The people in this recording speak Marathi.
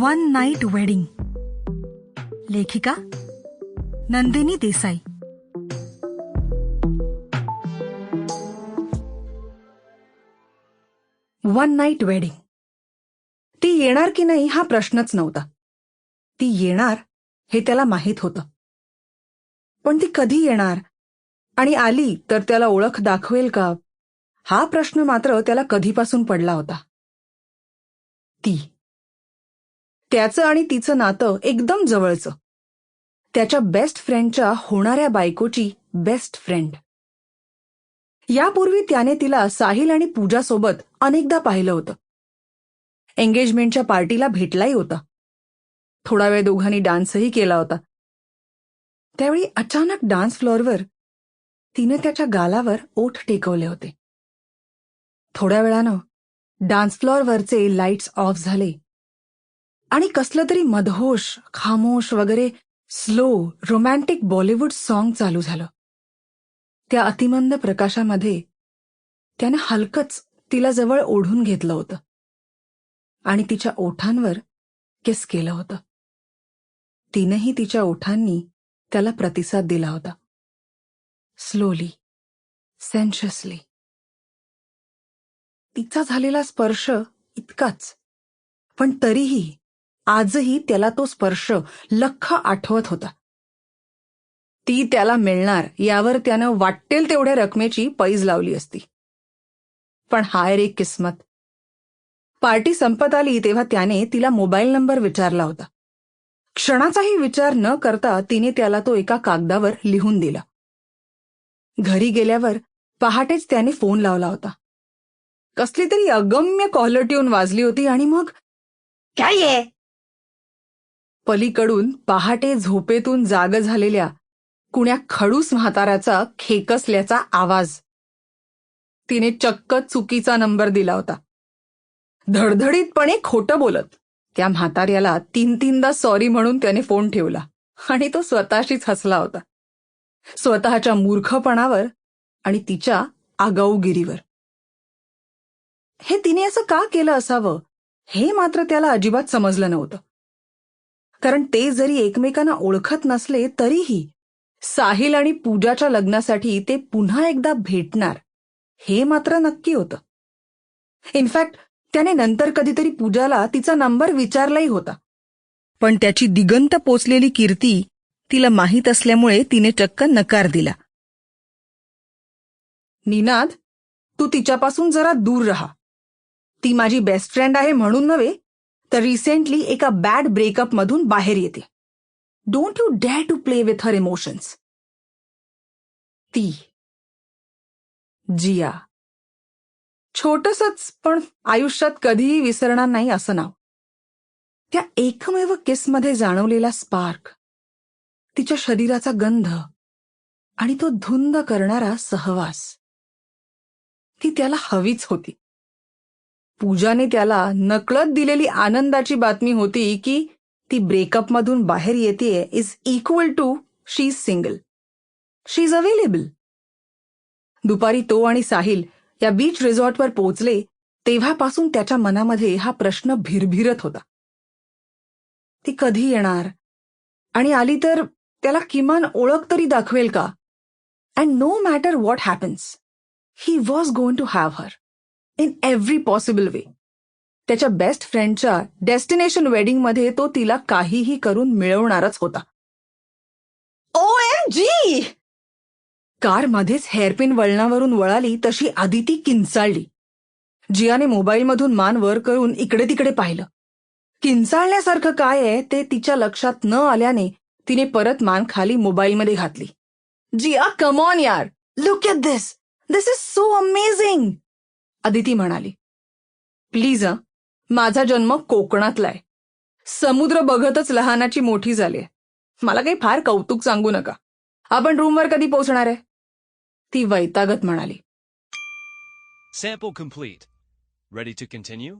One night wedding. लेखिका Nandini Desai. One night wedding. ती येणार की नाही हा प्रश्नच नव्हता. ती येणार हे त्याला माहीत होतं. पण ती कधी येणार? आणि आली तर त्याला ओळख दाखवेल का? हा प्रश्न मात्र त्याला कधीपासून पडला होता. ती. त्याचं आणि तिचं नातं एकदम जवळचं. त्याच्या बेस्ट फ्रेंडच्या होणाऱ्या बायकोची बेस्ट फ्रेंड यापूर्वी त्याने तिला साहिल आणि पूजासोबत अनेकदा पाहिलं होतं. एंगेजमेंटच्या पार्टीला भेटलाही होता. थोडा वेळ दोघांनी डान्सही केला होता. त्यावेळी अचानक डान्स फ्लोअरवर तिने त्याच्या गालावर ओठ टेकवले होते. थोड्या वेळानं डान्स फ्लोअरवरचे लाईट्स ऑफ झाले. आणि कसलं तरी मधोश खामोश वगैरे स्लो रोमॅन्टिक बॉलिवूड सॉन्ग चालू झालं. त्या अतिमंद प्रकाशामध्ये त्यानं हलकच तिला जवळ ओढून घेतलं होतं. आणि तिच्या ओठांवर किस केलं होतं. तिनंही तिच्या ओठांनी त्याला प्रतिसाद दिला होता. स्लोली सेन्शियसली तिचा झालेला स्पर्श इतकाच पण तरीही आजही त्याला तो स्पर्श लख आठवत होता. ती त्याला मिळणार यावर त्यानं वाटेल तेवढ्या रकमेची पैज लावली असती. पण हाय रे किस्मत. पार्टी संपत आली तेव्हा त्याने तिला मोबाईल नंबर विचारला होता. क्षणाचाही विचार न करता तिने त्याला तो एका कागदावर लिहून दिला. घरी गेल्यावर पहाटेच त्याने फोन लावला होता. कसली तरी अगम्य कॉलर ट्यून वाजली होती आणि मग काय पलीकडून पहाटे झोपेतून जाग झालेल्या कुण्या खडूस म्हाताऱ्याचा खेकसल्याचा आवाज. तिने चक्क चुकीचा नंबर दिला होता. धडधडीतपणे खोटं बोलत त्या म्हाताऱ्याला तीन तीनदा सॉरी म्हणून त्याने फोन ठेवला आणि तो स्वतःशीच हसला होता. स्वतःच्या मूर्खपणावर आणि तिच्या आगाऊगिरीवर. हे तिने असं का केलं असावं? हे मात्र त्याला अजिबात समजलं नव्हतं. कारण ते जरी एकमेकांना ओळखत नसले तरीही साहिल आणि पूजाच्या लग्नासाठी ते पुन्हा एकदा भेटणार हे मात्र नक्की होतं. इनफॅक्ट त्याने नंतर कधीतरी पूजाला तिचा नंबर विचारलाही होता. पण त्याची दिगंत पोचलेली कीर्ती तिला माहीत असल्यामुळे तिने चक्क नकार दिला. निनाद तू तिच्यापासून जरा दूर राहा. ती माझी बेस्ट फ्रेंड आहे म्हणून नव्हे तर रिसेंटली एका बॅड ब्रेकअप मधून बाहेर येते. Don't you dare to play with her emotions ती. जिया. छोटसच पण आयुष्यात कधीही विसरणार नाही असं नाव. त्या एकमेव किसमध्ये जाणवलेला स्पार्क तिच्या शरीराचा गंध. आणि तो धुंद करणारा सहवास. ती त्याला हवीच होती. पूजाने त्याला नकळत दिलेली आनंदाची बातमी होती की ती ब्रेकअपमधून बाहेर येते is equal to she is single she is available दुपारी तो आणि साहिल या बीच रिसॉर्टवर पोहोचले तेव्हापासून त्याच्या मनामध्ये हा प्रश्न भिरभिरत होता. ती कधी येणार? आणि आली तर त्याला किमान ओळख तरी दाखवेल का? And no matter what happens he was going to have her in every possible way त्याच्या बेस्ट फ्रेंडच्या डेस्टिनेशन वेडिंगमध्ये तो तिला काहीही करून मिळवणारच होता. ओ एम जी कारमध्येच हेअरपिन वळणावरून वळाली तशी आदिती किंचाळली. जियाने मोबाईलमधून मान वर करून इकडे तिकडे पाहिलं. किंचाळण्यासारखं काय आहे ते तिच्या लक्षात न आल्याने तिने परत मान खाली मोबाईलमध्ये घातली. जिया कमॉन यार! Look at this this is so amazing Aditi म्हणाली प्लीज माझा जन्म कोकणातलाय समुद्र बघतच लहानाची मोठी झालीय मला काही फार कौतुक सांगू नका आपण रूमवर कधी पोहोचणार आहे ती वैतागत म्हणाली Sample complete. Ready to continue?